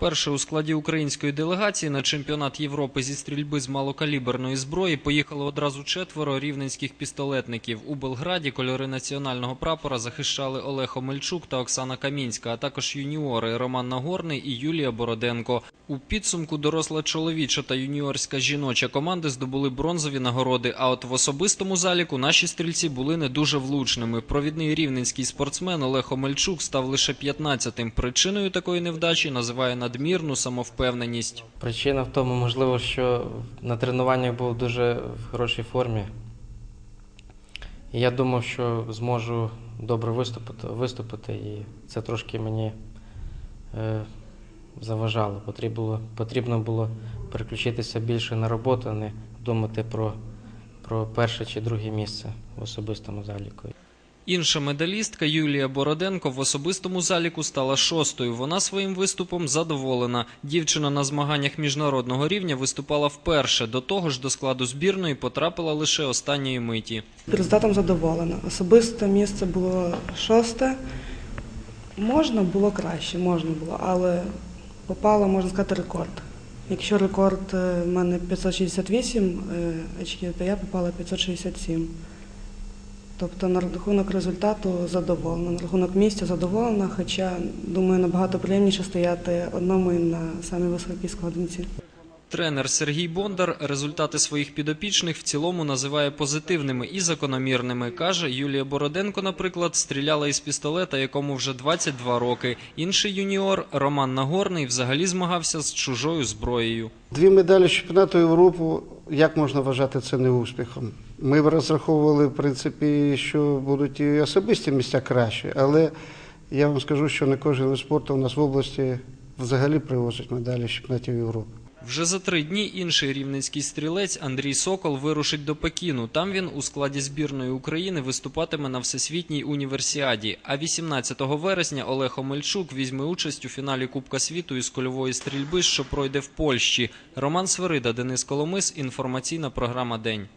Перше у складі української делегації на чемпіонат Європи зі стрільби з малокаліберної зброї поїхали одразу четверо рівненських пістолетників. У Белграді кольори національного прапора захищали Олег Омельчук та Оксана Камінська, а також юніори Роман Нагорний і Юлія Бороденко. У підсумку доросла чоловіча та юніорська жіноча команди здобули бронзові нагороди. А от в особистому заліку наші стрільці були не дуже влучними. Провідний рівненський спортсмен Олег Омельчук став лише 15-тим. Причиною такої невдачі називає надмірну самовпевненість. Причина в тому, можливо, що на тренуваннях був дуже в хорошій формі. І я думав, що зможу добре виступити, виступити і це трошки мені е, заважало. Потрібно потрібно було переключитися більше на роботу, а не думати про, про перше чи друге місце в особистому заліку. Інша медалістка Юлія Бороденко в особистому заліку стала шостою. Вона своїм виступом задоволена. Дівчина на змаганнях міжнародного рівня виступала вперше. До того ж, до складу збірної потрапила лише останньої миті. Результатом задоволена. Особисте місце було шосте. Можна було краще, можна було, але попало, можна сказати, рекорд. Якщо рекорд е, в мене 568 е, очків, то я попала 567. Тобто на рахунок результату задоволена, на рахунок місця задоволена, хоча, думаю, набагато приємніше стояти одному і на самій високій складинці. Тренер Сергій Бондар результати своїх підопічних в цілому називає позитивними і закономірними. Каже, Юлія Бороденко, наприклад, стріляла із пістолета, якому вже 22 роки. Інший юніор Роман Нагорний взагалі змагався з чужою зброєю. Дві медалі чемпіонату Європи, як можна вважати це не успіхом? Ми розраховували, в принципі, що будуть і особисті місця кращі, але я вам скажу, що не кожен спорту у нас в області взагалі привозить медалі чемпіонатів Європи. Вже за три дні інший рівненський стрілець Андрій Сокол вирушить до Пекіну. Там він у складі збірної України виступатиме на всесвітній універсіаді. А 18 вересня Олег Омельчук візьме участь у фіналі Кубка світу із кольової стрільби, що пройде в Польщі. Роман Сверида, Денис Коломис. Інформаційна програма День.